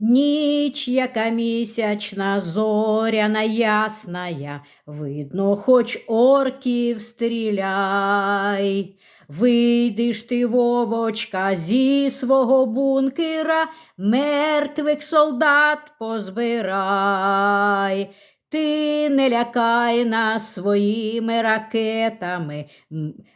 Ніч, яка місячна, зоряна ясная, видно, хоч орків стріляй. Вийдеш ти, вовочка, зі свого бункера, мертвих солдат позбирай. Ти не лякай нас своїми ракетами,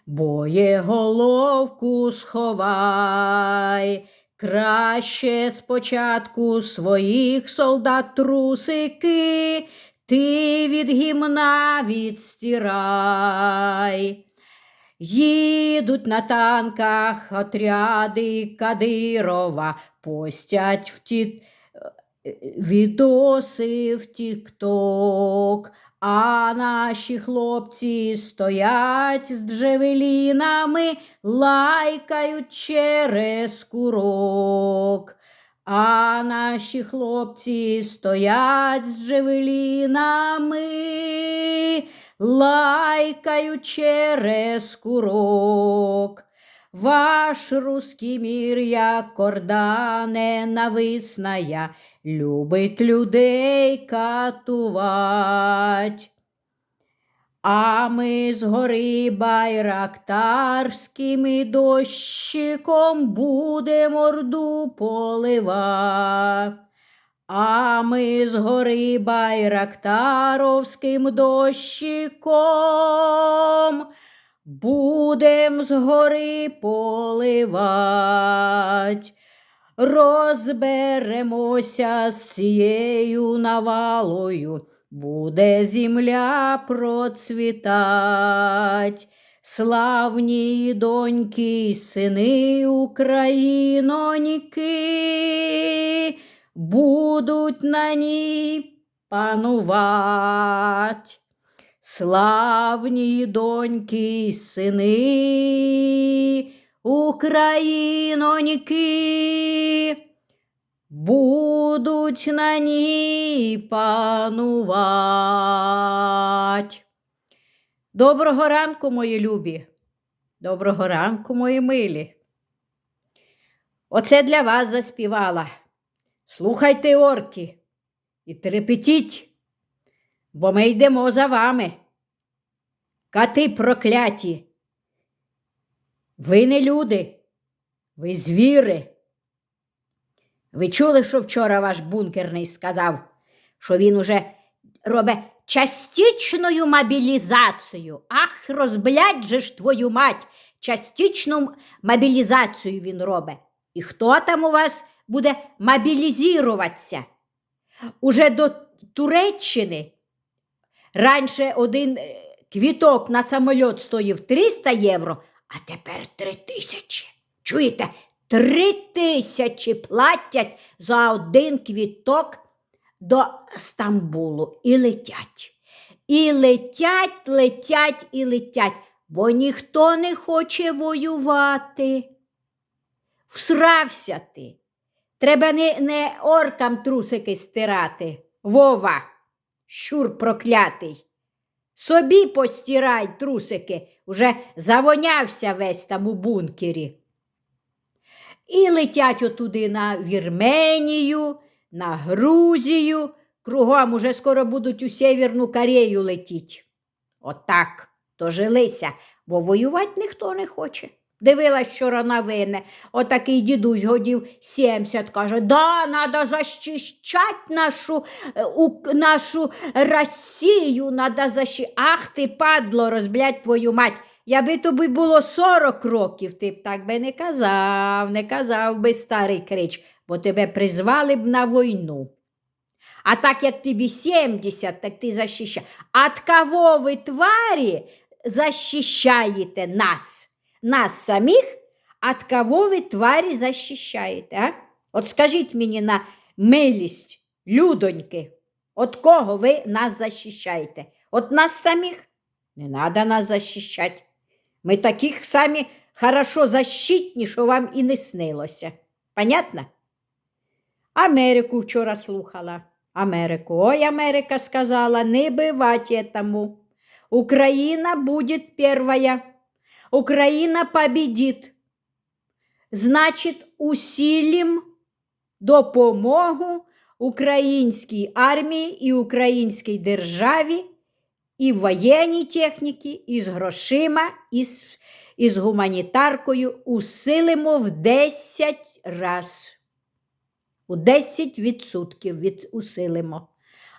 боєголовку сховай. Краще спочатку своїх солдат трусики, ти від гімна відстирай. Їдуть на танках отряди Кадирова, постять в ті е, відоси в Тік-Ток, а наші хлопці стоять з джевелінами, лайкають через курок. А наші хлопці стоять з джевелінами, лайкають через курок. Ваш русский мір, як корда ненависная, любить людей катувать. А ми з гори байрактарським дощиком будемо орду полива. А ми з гори байрактаровським дощиком будем з гори поливать. Розберемося з цією навалою, буде земля процвітать. Славні доньки, сини Україноньки, будуть на ній панувать. Славні доньки, сини Україноньки, будуть на ній панувать. Доброго ранку, мої любі. Доброго ранку, мої милі. Оце для вас заспівала. Слухайте, орки, і трепетіть, бо ми йдемо за вами. Кати прокляті. Ви не люди, ви звіри. Ви чули, що вчора ваш бункерний сказав, що він уже робить частичною мобілізацію. Ах, розблядь же ж твою мать, частичну мобілізацію він робить. І хто там у вас буде мобілізуватися? Уже до Туреччини раніше один е, квіток на самоліт стоїв 300 євро, а тепер 3 тисячі. Чуєте? 3 тисячі платять за один квіток до Стамбулу і летять. І летять, летять і летять, бо ніхто не хоче воювати. Всрався ти. Треба не, не оркам трусики стирати. Вова, щур проклятий. Собі постирай трусики, уже завонявся весь там у бункері. І летять отуди на Вірменію, на Грузію, кругом уже скоро будуть у Сєвєрну Корею летіть. Отак дожилися, бо воювати ніхто не хоче. Дивилась вчора новини, отакий дідусь годів 70, каже, да, треба захищати нашу, е, у, нашу Росію, надо защищати. Ах ти, падло, розблядь твою мать. Якби тобі було 40 років, ти б так би не казав, не казав би старий крич, бо тебе призвали б на війну. А так як тобі 70, так ти захищаєш. От кого ви, тварі, захищаєте нас? Нас самих, от кого ви, тварі, захищаєте? А? От скажіть мені на милість, людоньки, от кого ви нас захищаєте? От нас самих? Не треба нас захищати. Ми таких самі хорошо защитні, що вам і не снилося. Понятно? Америку вчора слухала. Америку. Ой, Америка сказала, не бывать этому. Украина будет первая. Украина победит. Значит, усилим допомогу українській армії і українській державі і воєнній техніці, і з грошима, і з, і з гуманітаркою усилимо в 10 раз. У 10% від усилимо.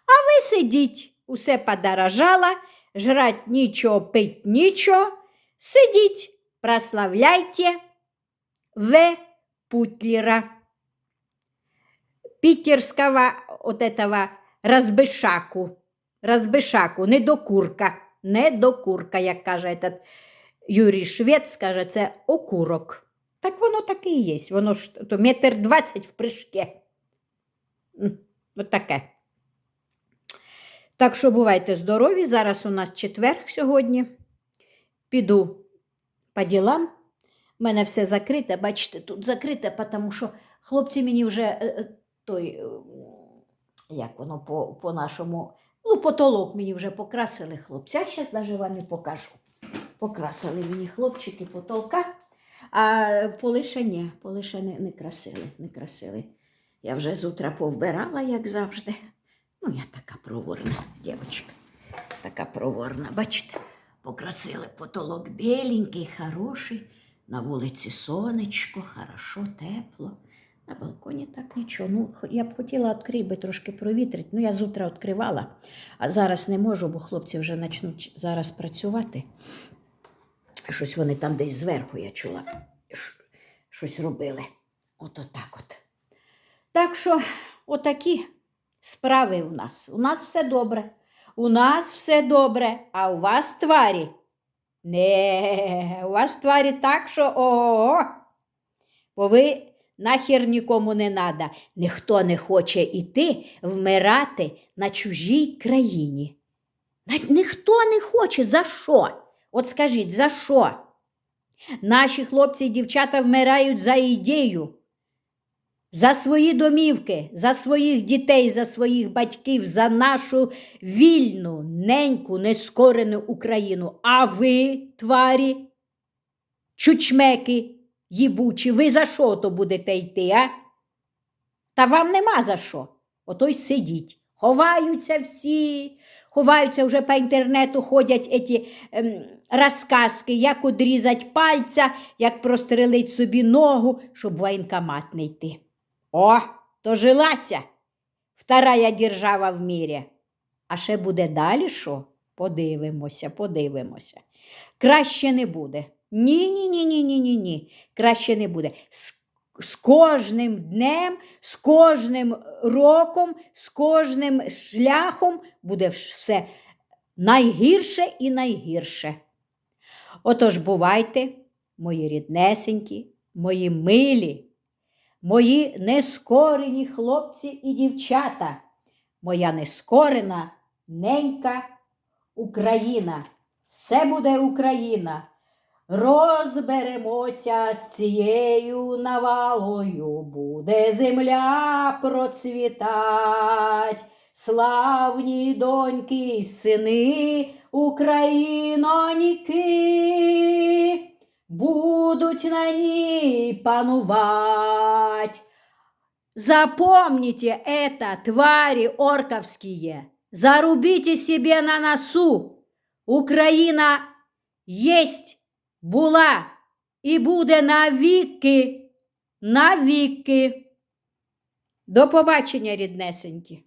А ви сидіть, усе подорожало, жрать нічого, пить нічого. Сидіть, прославляйте В. Путлера. Питерского от этого разбышаку. Разбишаку, недокурка, недокурка, як каже этот Юрій Швець, каже, це окурок. Так воно таке і є. Воно ж то метр двадцять в прыжке. М, От таке. Так що бувайте здорові. Зараз у нас четверг сьогодні. Піду по ділам. У мене все закрите, бачите, тут закрите, тому що хлопці мені вже е, е, той, е, як воно по, по нашому, ну, потолок мені вже покрасили хлопці. А зараз навіть вам і покажу. Покрасили мені хлопчики потолка, а поли ще ні, поли ще не, не красили, не красили. Я вже з повбирала, як завжди. Ну, я така проворна, дівчинка. Така проворна. Бачите, покрасили потолок біленький, хороший. На вулиці сонечко, хорошо, тепло. На балконі так нічого. Ну, я б хотіла відкрити, би трошки провітрити. Ну, я з відкривала, а зараз не можу, бо хлопці вже почнуть зараз працювати. Щось вони там десь зверху, я чула, щось робили. От отак от. Так що, отакі справи у нас. У нас все добре. У нас все добре, а у вас тварі. Не, у вас тварі так, що ого. Бо ви нахер нікому не надо. Ніхто не хоче йти вмирати на чужій країні. Ніхто не хоче. За що? От скажіть, за що? Наші хлопці і дівчата вмирають за ідею, за свої домівки, за своїх дітей, за своїх батьків, за нашу вільну, неньку, нескорену Україну. А ви, тварі, чучмеки їбучі, ви за що то будете йти, а? Та вам нема за що. Ото й сидіть. Ховаються всі, ховаються вже по інтернету, ходять еті ем, розказки, як одрізати пальця, як прострелить собі ногу, щоб воєнкомат не йти. О, дожилася вторая держава в мірі. А ще буде далі що? Подивимося, подивимося. Краще не буде. Ні, ні, ні, ні, ні, ні, ні. Краще не буде. З, з кожним днем, з кожним роком, з кожним шляхом буде все найгірше і найгірше. Отож, бувайте, мої ріднесенькі, мої милі, мої нескорені хлопці і дівчата, моя нескорена ненька Україна. Все буде Україна. Розберемося з цією навалою, буде земля процвітать, славні доньки сини Україноніки, будуть на ній панувать. Запомните это, твари орковские. Зарубите себе на носу. Україна єсть, була і буде навіки, навіки. До побачення, ріднесенькі.